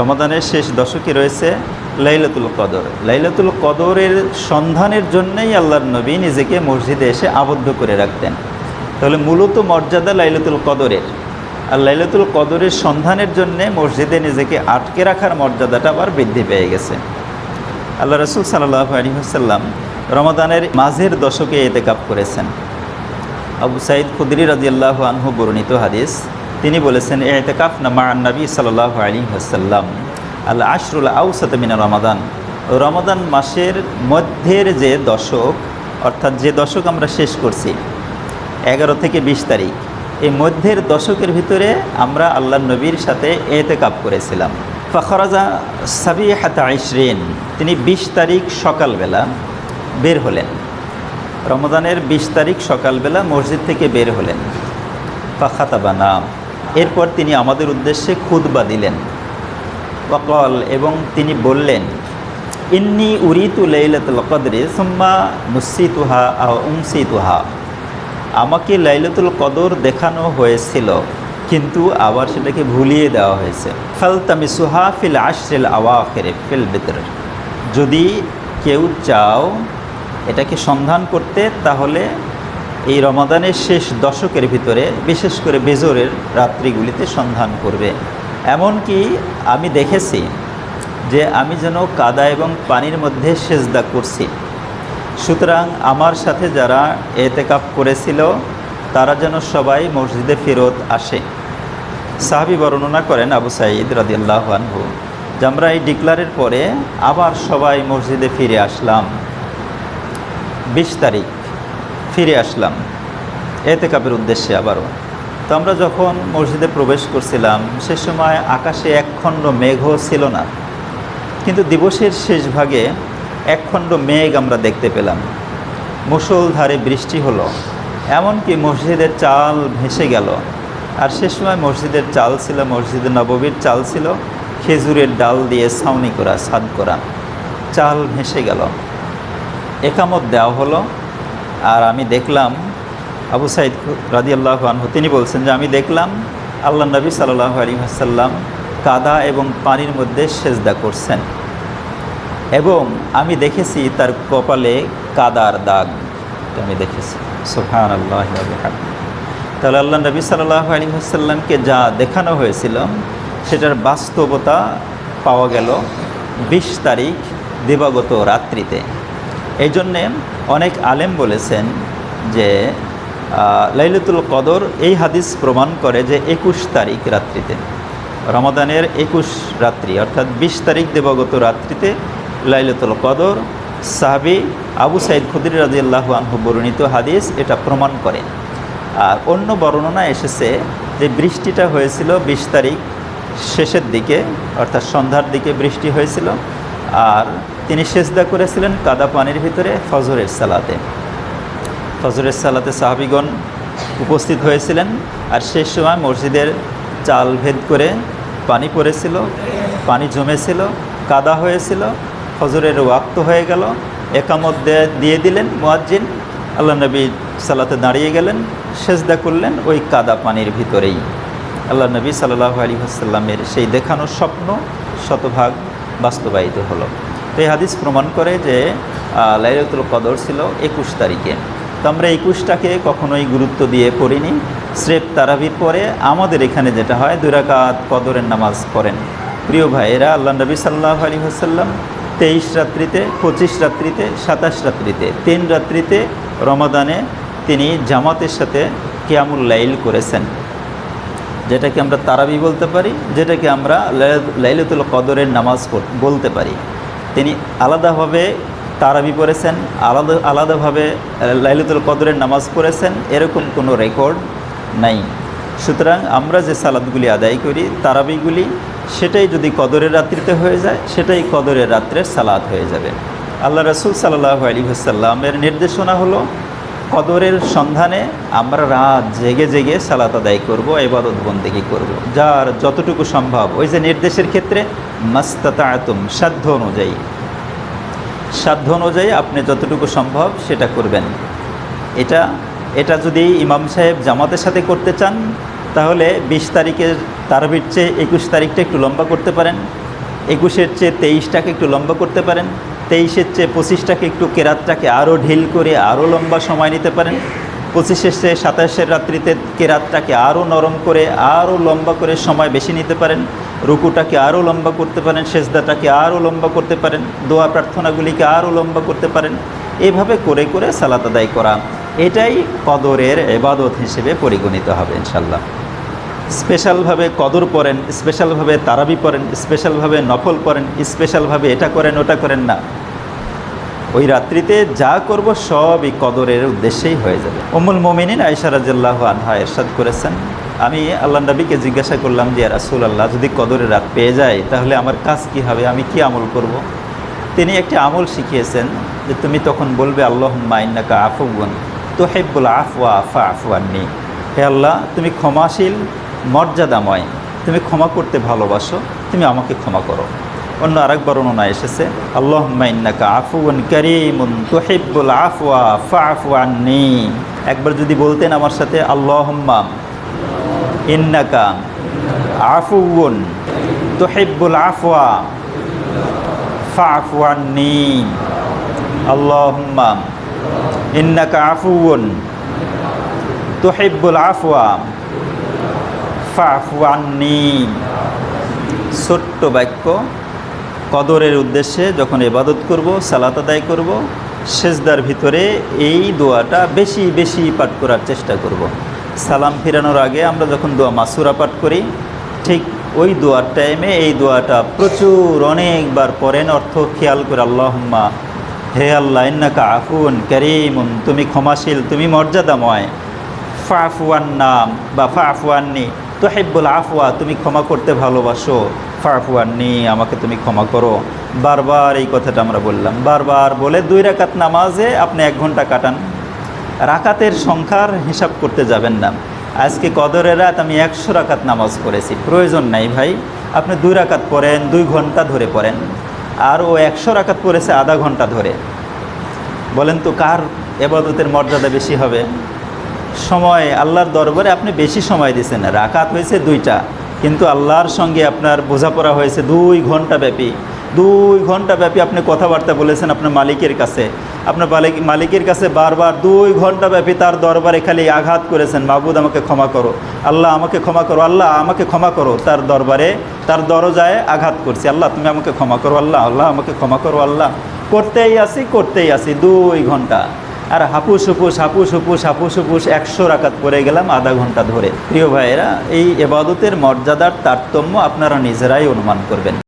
রমাদানের শেষ দশকে রয়েছে লাইলাতুল কদর। লাইলাতুল কদরের সন্ধানের জন্যই আল্লাহর নবী নিজেকে মসজিদে এসে আবদ্ধ করে রাখতেন। তাহলে মূলত মর্যাদা লাইলাতুল কদরের। আর লাইলাতুল কদরের সন্ধানের জন্যে মসজিদে নিজেকে আটকে রাখার মর্যাদাটা আবার বৃদ্ধি পেয়ে গেছে। আল্লাহ রসুল সাল্লাহ আলী হাসাল্লাম রমাদানের মাঝের দশকে এতেকাপ করেছেন। আবু সাইদ খুদরি রাজিয়াল্লাহ আনহু বর্ণিত হাদিস তিনি বলেছেন, এতেকাফ নামা নবী সাল্লাহ আলী হাসাল্লাম আল্লাহ আশরুল আউসাত মিনা রমাদান। রমাদান মাসের মধ্যের যে দশক, অর্থাৎ যে দশক আমরা শেষ করছি, এগারো থেকে বিশ তারিখ, এই মধ্যের দশকের ভিতরে আমরা আল্লাহ নবীর সাথে এতেকাপ করেছিলাম। ফখরাজা সাবি হাতা আইসরিন তিনি বিশ তারিখ সকালবেলা বের হলেন। রমজানের বিশ তারিখ সকালবেলা মসজিদ থেকে বের হলেন। ফাখাতাবানা। এরপর তিনি আমাদের উদ্দেশ্যে খুদবা দিলেন। ওয়াকল, এবং তিনি বললেন, ইন্নি উরিতু লাইলাতুল কদরে, সুম্মা নুসিতুহা আ উমসিতুহা। আমাকে লাইলাতুল কদর দেখানো হয়েছিল, কিন্তু আবার সেটাকে ভুলিয়ে দেওয়া হয়েছে। ফালতামি সুহা ফিল আশরিল আওয়াখেরে ফিল ভিতর যদি কেউ চাও এটাকে সন্ধান করতে, তাহলে এই রমাদানের শেষ দশকের ভিতরে বিশেষ করে বেজরের রাত্রিগুলিতে সন্ধান করবে। এমনকি আমি দেখেছি যে আমি যেন কাদা এবং পানির মধ্যে সেজদা করছি। সুতরাং আমার সাথে যারা এতেকাপ করেছিল, তারা যেন সবাই মসজিদে ফেরত আসে। সাহাবি বর্ণনা করেন আবু সাঈদ রাদিয়াল্লাহ আনহু, যে আমরা এই ডিক্লারের পরে আবার সবাই মসজিদে ফিরে আসলাম। বিশ তারিখ। ফিরে আসলাম। এতে কাপের উদ্দেশ্যে আবারও। তো আমরা যখন মসজিদে প্রবেশ করছিলাম, সে সময় আকাশে একখণ্ড মেঘও ছিল না। কিন্তু দিবসের শেষ ভাগে একখণ্ড মেঘ আমরা দেখতে পেলাম। মুষলধারে বৃষ্টি হলো, এমনকি মসজিদের চাল ভেসে গেল। আর সে সময় মসজিদের চাল ছিল মসজিদের নববীর চাল ছিল, খেজুরের ডাল দিয়ে ছাউনি করা সাদ করা। চাল ভেসে গেল। একামত দেওয়া হলো আর আমি দেখলাম আবু সাইদ রাজি আল্লাহ আনহু, তিনি বলছেন যে, আমি দেখলাম আল্লাহ নবী সাল্লাহ আলী আসাল্লাম কাদা এবং পানির মধ্যে সেজদা করছেন এবং আমি দেখেছি তার কপালে কাদার দাগ। আমি দেখেছি। সোহান আল্লাহ তাহলে আল্লাহ নবী সাল্লাহ আলী আসাল্লামকে যা দেখানো হয়েছিল, সেটার বাস্তবতা পাওয়া গেল বিশ তারিখ দিবাগত রাত্রিতে। এই জন্যে অনেক আলেম বলেছেন যে লাইলাতুল কদর এই হাদিস প্রমাণ করে যে একুশ তারিখ রাত্রিতে, রমাদানের একুশ রাত্রি, অর্থাৎ বিশ তারিখ দেবগত রাত্রিতে লাইলাতুল কদর, সাহাবি আবু সাইদ খুদির রাজিয়াল্লাহু আনহু বর্ণিত হাদিস এটা প্রমাণ করে। আর অন্য বর্ণনা এসেছে যে বৃষ্টিটা হয়েছিল বিশ তারিখ শেষের দিকে, অর্থাৎ সন্ধ্যার দিকে বৃষ্টি হয়েছিল। আর তিনি সেজদা করেছিলেন কাদা পানির ভিতরে ফজরের সালাতে। ফজরের সালাতে সাহাবিগণ উপস্থিত হয়েছিলেন আর সেই সময় মসজিদের চাল ভেদ করে পানি পড়েছিল, পানি জমেছিল, কাদা হয়েছিল, ফজরের ওয়াক্ত হয়ে গেল, একামত দিয়ে দিলেন মোয়াজ্জিন, আল্লাহ নবী সালাতে দাঁড়িয়ে গেলেন, সেজদা করলেন ওই কাদা পানির ভিতরেই। আল্লাহ নবী সাল্লাহ আলী আসাল্লামের সেই দেখানো স্বপ্ন শতভাগ বাস্তবায়িত হলো। তো এই হাদিস প্রমাণ করে যে লাইলাতুল কদর ছিল একুশ তারিখে। তো আমরা একুশটাকে কখনোই গুরুত্ব দিয়ে পড়িনি। স্রেফ তারাবির পরে আমাদের এখানে যেটা হয়, দুরাকাত কদরের নামাজ পড়েন। প্রিয় ভাইয়েরা, আল্লাহ নবী সাল্লাহ আলী হাসাল্লাম তেইশ রাত্রিতে, পঁচিশ রাত্রিতে, সাতাশ রাত্রিতে, তিন রাত্রিতে রমাদানে তিনি জামাতের সাথে কিয়ামুল লাইল করেছেন। যেটাকে আমরা তারাবি বলতে পারি, যেটাকে আমরা লাইলাতুল কদরের নামাজ বলতে পারি। তিনি আলাদাভাবে তারাবি পড়েছেন, আলাদা, আলাদাভাবে লাইলাতুল কদরের নামাজ পড়েছেন, এরকম কোনো রেকর্ড নাই। সুতরাং আমরা যে সালাদগুলি আদায় করি, তারাবিগুলি, সেটাই যদি কদরের রাত্রিতে হয়ে যায়, সেটাই কদরের রাত্রের সালাদ হয়ে যাবে। আল্লাহ রসুল সাল্লাহ আলী হাসাল্লামের নির্দেশনা হলো কদরের সন্ধানে আমরা রাত জেগে জেগে সালাত আদায় করব এবাদত বন্দেগি করব। যার যতটুকু সম্ভব। ওই যে নির্দেশের ক্ষেত্রে মাস্তাতা আতম সাধ্য অনুযায়ী। সাধ্য অনুযায়ী আপনি যতটুকু সম্ভব সেটা করবেন। এটা এটা যদি ইমাম সাহেব জামাতের সাথে করতে চান, তাহলে বিশ তারিখের তারাবির চেয়ে একুশ তারিখটা একটু লম্বা করতে পারেন। একুশের চেয়ে তেইশটাকে একটু লম্বা করতে পারেন। তেইশের চেয়ে পঁচিশটাকে একটু কেরাতটাকে আরও ঢিল করে আরও লম্বা সময় নিতে পারেন। পঁচিশের চেয়ে সাতাশের রাত্রিতে কেরাতটাকে আরও নরম করে, আরও লম্বা করে সময় বেশি নিতে পারেন। রুকুটাকে আরও লম্বা করতে পারেন, সেজদাটাকে আরও লম্বা করতে পারেন, দোয়া প্রার্থনাগুলিকে আরও লম্বা করতে পারেন। এভাবে করে করে সালাত আদায় করা, এটাই কদরের এবাদত হিসেবে পরিগণিত হবে ইনশাল্লাহ স্পেশালভাবে কদর পড়েন স্পেশালভাবে তারাবি পড়েন স্পেশালভাবে নফল পড়েন স্পেশালভাবে এটা করেন, ওটা করেন না। ওই রাত্রিতে যা করব সবই কদরের উদ্দেশ্যেই হয়ে যাবে। অমুল মোমিনিন আয়সা রাজ্লাহ আনহা এরশাদ করেছেন, আমি আল্লাহ নবীকে জিজ্ঞাসা করলাম, যে রাসুল আল্লাহ যদি কদরের রাত পেয়ে যায়, তাহলে আমার কাজ কি হবে? আমি কি আমল করব। তিনি একটি আমল শিখিয়েছেন, যে তুমি তখন বলবে আল্লাহ মাইন্নাকা আফুগুন তো হেব্বুল আফওয়া আফা আফওয়ান্নি হে আল্লাহ, তুমি ক্ষমাশীল মর্যাদাময়। তুমি ক্ষমা করতে ভালোবাসো, তুমি আমাকে ক্ষমা করো। অন্য আরেক বর্ণনা এসেছে আল্লাহ মাইন্নাকা আফুয়ান করিমুন তোহেব্বুল আফওয়া ফা আফওয়ান্নি একবার যদি বলতেন আমার সাথে, আল্লাহম্মা ইন্নাকা আফুউন তোহেব্বুল আফওয়া ফা আফওয়ান্নি আল্লাহম্মা ইন্নাকা আফুউন তোহেব্বুল আফওয়া। ছোট্ট বাক্য, কদরের উদ্দেশ্যে যখন এবাদত করব, সালাত আদায় করব, সেজদার ভিতরে এই দোয়াটা বেশি বেশি পাঠ করার চেষ্টা করব। সালাম ফিরানোর আগে আমরা যখন দোয়া মাসুরা পাঠ করি, ঠিক ওই দোয়ার টাইমে এই দোয়াটা প্রচুর অনেকবার পড়েন। অর্থ খেয়াল করে, আল্লাহম্মা, হে আল্লাহ, ইন্নাকা আফুন করিমুন, তুমি ক্ষমাশীল, তুমি মর্যাদাময়। ফাফুয়ান নাম বা ফাফুয়ান্নি তো হেব্বুল আফওয়া, তুমি ক্ষমা করতে ভালোবাসো। ফাফুয়ান্নি আমাকে তুমি ক্ষমা করো। বারবার এই কথাটা আমরা বললাম। বারবার বলে দুই রাকাত নামাজে আপনি এক ঘণ্টা কাটান। রাকাতের সংখ্যার হিসাব করতে যাবেন না। আজকে কদরের রাত আমি একশো রাকাত নামাজ পড়েছি। প্রয়োজন নাই ভাই। আপনি দুই রাকাত পড়েন, দুই ঘণ্টা ধরে পড়েন। আর ও একশো রাকাত পড়েছে আধা ঘণ্টা ধরে। বলেন তো কার এবাদতের মর্যাদা বেশি হবে? সময় আল্লাহর দরবারে আপনি বেশি সময় দিয়েছেন রাকাত হয়েছে দুইটা। কিন্তু আল্লাহর সঙ্গে আপনার বোঝাপড়া হয়েছে দুই ঘণ্টা ব্যাপী। দুই ঘণ্টা ব্যাপী আপনি কথাবার্তা বলেছেন আপনার মালিকের কাছে। আপনার মালিক, মালিকের কাছে বারবার দুই ঘণ্টা ব্যাপী তার দরবারে খালি আঘাত করেছেন মাহবুদ আমাকে ক্ষমা করো। আল্লাহ, আমাকে ক্ষমা করো। আল্লাহ, আমাকে ক্ষমা করো। তার দরবারে, তার দরজায় আঘাত করছি, আল্লাহ, তুমি আমাকে ক্ষমা করো। আল্লাহ আল্লাহ, আমাকে ক্ষমা করো। আল্লাহ, করতেই আসি করতেই আসি দুই ঘণ্টা। আর হাপুস, হুপুস হাপুস হুপুস হাপুস, হুপুস একশো রাকাত পরে গেলাম আধা ঘণ্টা ধরে। প্রিয় ভাইয়েরা, এই এবাদতের মর্যাদার তারতম্য আপনারা নিজেরাই অনুমান করবেন।